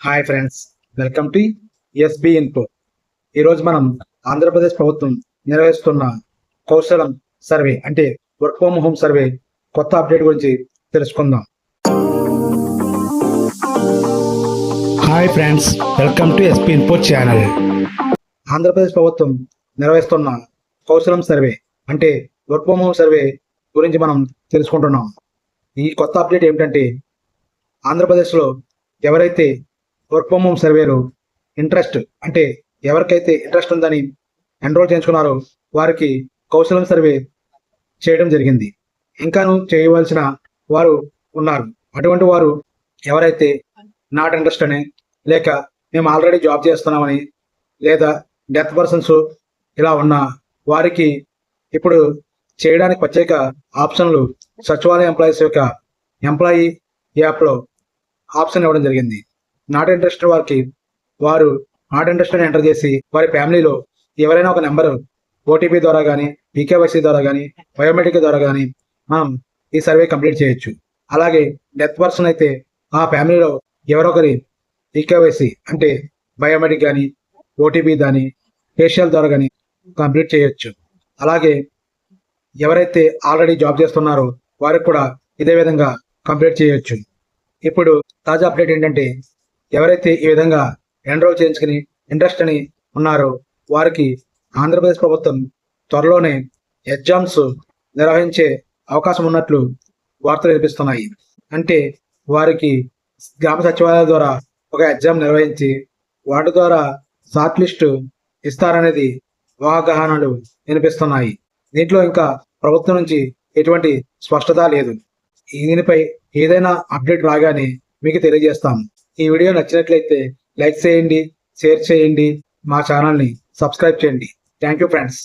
Hi friends welcome to SB info ఈరోజు మనం ఆంధ్రప్రదేశ్ ప్రభుత్వం నిర్వహిస్తున్న కౌశలం సర్వే అంటే వర్క్ ఫ్రమ్ హోమ్ సర్వే కొత్త అప్డేట్ గురించి తెలుసుకుందాం. Hi friends welcome to SP info channel Andhra Pradesh ప్రభుత్వం నిర్వహిస్తున్న కౌశలం సర్వే అంటే వర్క్ ఫ్రమ్ హోమ్ సర్వే గురించి మనం తెలుసుకుంటున్నాం. ఈ కొత్త అప్డేట్ ఏమిటంటే ఆంధ్రప్రదేశ్లో ఎవరైతే వర్క్ ఫ్రమ్ హోమ్ సర్వేలో ఇంట్రెస్ట్ అంటే ఎవరికైతే ఇంట్రెస్ట్ ఉందని ఎన్రోల్ చేయించుకున్నారో వారికి కౌశలం సర్వే చేయడం జరిగింది. ఇంకాను చేయవలసిన వారు ఉన్నారు. అటువంటి వారు ఎవరైతే నాట్ ఇంట్రెస్ట్ అని లేక మేము ఆల్రెడీ జాబ్ చేస్తున్నామని లేదా డెత్ పర్సన్స్ ఇలా ఉన్న వారికి ఇప్పుడు చేయడానికి ప్రత్యేక ఆప్షన్లు సచివాలయ ఎంప్లాయీస్ యొక్క ఎంప్లాయీ యాప్లో ఆప్షన్ ఇవ్వడం జరిగింది. నాట్ ఇంట్రెస్టెడ్ వారికి వారు నాట్ ఇంట్రెస్టెడ్ ఎంటర్ చేసి వారి ఫ్యామిలీలో ఎవరైనా ఒక నెంబర్ ఓటీపీ ద్వారా కానీ పీకేవైసీ ద్వారా కానీ బయోమెట్రిక్ ద్వారా కానీ మనం ఈ సర్వే కంప్లీట్ చేయొచ్చు. అలాగే డెత్ పర్సన్ అయితే ఆ ఫ్యామిలీలో ఎవరొకరి పీకేవైసీ అంటే బయోమెట్రిక్ కానీ ఓటీపీ కానీ ఫేషియల్ ద్వారా కానీ కంప్లీట్ చేయొచ్చు. అలాగే ఎవరైతే ఆల్రెడీ జాబ్ చేస్తున్నారో వారికి కూడా ఇదే విధంగా కంప్లీట్ చేయొచ్చు. ఇప్పుడు తాజా అప్డేట్ ఏంటంటే ఎవరైతే ఈ విధంగా ఎన్రోల్ చేయించుకుని ఇంట్రెస్ట్ అని ఉన్నారో వారికి ఆంధ్రప్రదేశ్ ప్రభుత్వం త్వరలోనే ఎగ్జామ్స్ నిర్వహించే అవకాశం ఉన్నట్లు వార్తలు వినిపిస్తున్నాయి. అంటే వారికి గ్రామ సచివాలయాల ద్వారా ఒక ఎగ్జామ్ నిర్వహించి వాటి ద్వారా షార్ట్ లిస్ట్ ఇస్తారనేది ఊహాగానాలు వినిపిస్తున్నాయి. దీంట్లో ఇంకా ప్రభుత్వం నుంచి ఎటువంటి స్పష్టత లేదు. దీనిపై ఏదైనా అప్డేట్ రాగానే మీకు తెలియజేస్తాము ఈ వీడియో నచ్చినట్లయితే లైక్ చేయండి షేర్ చేయండి మా ఛానల్ని సబ్స్క్రైబ్ చేయండి. Thank you friends